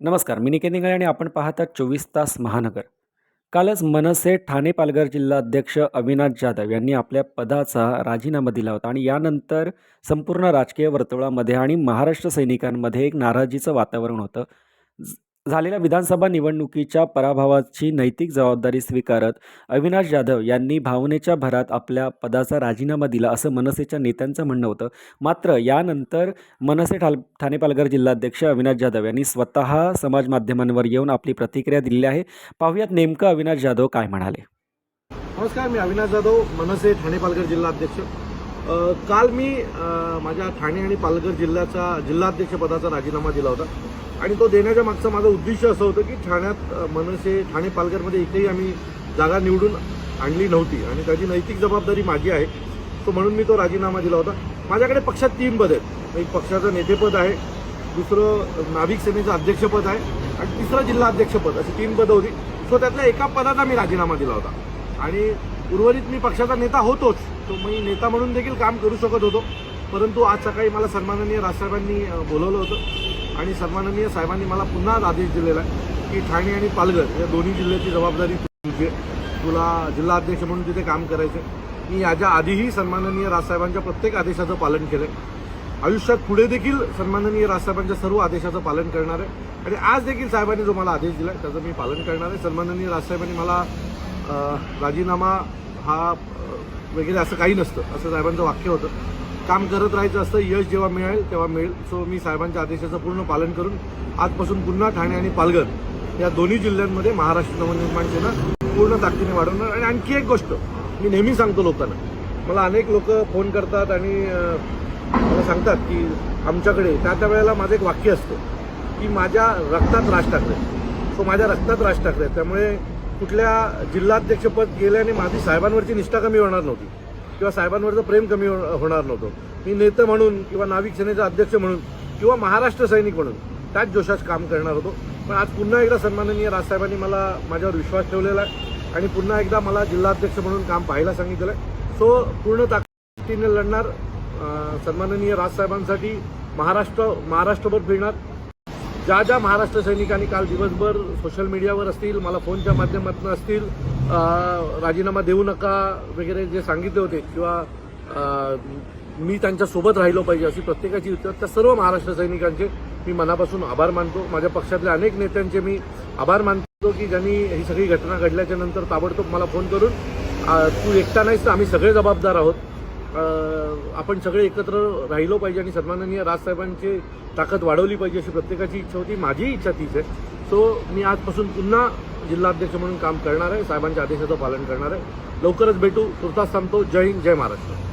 नमस्कार मी निकेत आणि आपण पाहतात चोवीस तास महानगर. कालच मनसे ठाणे पालघर जिल्हा अध्यक्ष अविनाश जाधव यांनी आपल्या पदाचा राजीनामा दिला होता आणि यानंतर संपूर्ण राजकीय वर्तुळामध्ये आणि महाराष्ट्र सैनिकांमध्ये एक नाराजीचं वातावरण होतं. ज- झालेल्या विधानसभा निवडणुकीच्या पराभवाची नैतिक जबाबदारी स्वीकारत अविनाश जाधव यांनी भावनेच्या भरात आपल्या पदाचा राजीनामा दिला असं मनसेच्या नेत्यांचं म्हणणं होतं. मात्र यानंतर मनसे ठाल ठाणे पालघर जिल्हाध्यक्ष अविनाश जाधव यांनी स्वतः समाज माध्यमांवर येऊन आपली प्रतिक्रिया दिलेली आहे. पाहुयात नेमकं अविनाश जाधव काय म्हणाले. नमस्कार मी अविनाश जाधव मनसे ठाणे पालघर जिल्हा अध्यक्ष काल मी माझ्या ठाणे आणि पालघर जिल्ह्याचा जिल्हाध्यक्षपदाचा राजीनामा दिला होता. आणि तो देण्याच्या मागचं माझं उद्दिष्ट असं होतं की ठाण्यात मनसे ठाणे पालघरमध्ये एकही आम्ही जागा निवडून आणली नव्हती. आणि त्याची नैतिक जबाबदारी माझी आहे. तो म्हणून मी तो राजीनामा दिला होता. माझ्याकडे पक्षात तीन पद आहेत. एक पक्षाचं नेतेपद आहे दुसरं नाविक सेनेचं अध्यक्षपद आहे आणि तिसरं जिल्हा अध्यक्षपद अशी तीन पदं होती. सो त्यातल्या एका पदाचा मी राजीनामा दिला होता. आणि उर्वरित मी पक्षाचा नेता होतोच तो मी नेता म्हणून देखील काम करू शकत होतो. परंतु आज सकाळी मला सन्माननीय राजसाहेबांनी बोलवलं होतं आणि सन्माननीय साहेबांनी मला पुन्हा आदेश दिलेला आहे की ठाणे आणि पालघर या दोन्ही जिल्ह्याची जबाबदारी तुझी आहे. तुला जिल्हा अध्यक्ष म्हणून तिथे काम करायचं मी याच्या आधीही सन्माननीय राजसाहेबांच्या प्रत्येक आदेशाचं पालन केलं आयुष्यात पुढे देखील सन्माननीय राजसाहेबांच्या सर्व आदेशाचं पालन करणार आहे. आणि आज देखील साहेबांनी जो मला आदेश दिला त्याचं मी पालन करणार आहे. सन्माननीय राजसाहेबांनी मला राजीनामा हा वगैरे असं काही नसतं. असं साहेबांचं वाक्य होतं. काम करत राहायचं असतं यश जेव्हा मिळेल तेव्हा मिळेल. सो मी साहेबांच्या आदेशाचं पूर्ण पालन करून आजपासून पुन्हा ठाणे आणि पालघर या दोन्ही जिल्ह्यांमध्ये महाराष्ट्र नवनिर्माण सेना पूर्ण ताकदीने वाढवणार. आणि आणखी एक गोष्ट मी नेहमी सांगतो लोकांना. मला अनेक लोक फोन करतात आणि मला सांगतात की आमच्याकडे त्या त्या वेळेला माझं एक वाक्य असतं की माझ्या रक्तात राज ठाकरे सो माझ्या रक्तात राज ठाकरे त्यामुळे कुठल्या जिल्हाध्यक्षपद गेल्याने माझी साहेबांवरची निष्ठा कमी होणार नव्हती किंवा साहेबांवरचं प्रेम कमी हो-, होणार नव्हतं. मी नेतं म्हणून किंवा नाविक सेनेचा अध्यक्ष म्हणून किंवा महाराष्ट्र सैनिक म्हणून त्याच जोशात काम करणार होतो. पण आज पुन्हा एकदा सन्माननीय राजसाहेबांनी मला माझ्यावर विश्वास ठेवलेला आहे आणि पुन्हा एकदा मला जिल्हाध्यक्ष म्हणून काम पाहायला सांगितलेलं आहे. सो पूर्ण ताकदीने लढणार सन्माननीय राजसाहेबांसाठी महाराष्ट्र महाराष्ट्रभर फिरणार. ज्या ज्या महाराष्ट्र सैनिकांनी काल दिवसभर सोशल मीडियावर असतील मला फोनच्या माध्यमातून असतील राजीनामा देऊ नका वगैरे जे सांगितले होते किंवा मी त्यांच्यासोबत राहिलो पाहिजे अशी प्रत्येकाची इच्छा त्या सर्व महाराष्ट्र सैनिकांचे मी मनापासून आभार मानतो. माझ्या पक्षातल्या अनेक नेत्यांचे मी आभार मानतो की ज्यांनी ही सगळी घटना घडल्याच्या नंतर ताबडतोब मला फोन करून तू एकटा नाहीस तर आम्ही सगळे जबाबदार आहोत. आपण सगळे एकत्र राहिलो पाहिजे आणि सन्माननीय राजसाहेबांची ताकद वाढवली पाहिजे अशी प्रत्येकाची इच्छा होती माझीही इच्छा तीच आहे. सो मी आजपासून पुन्हा जिल्हाध्यक्ष म्हणून काम करणार आहे साहेबांच्या आदेशाचं पालन करणार आहे. लवकरच भेटू तुर्तास थांबतो. जय हिंद जय महाराष्ट्र.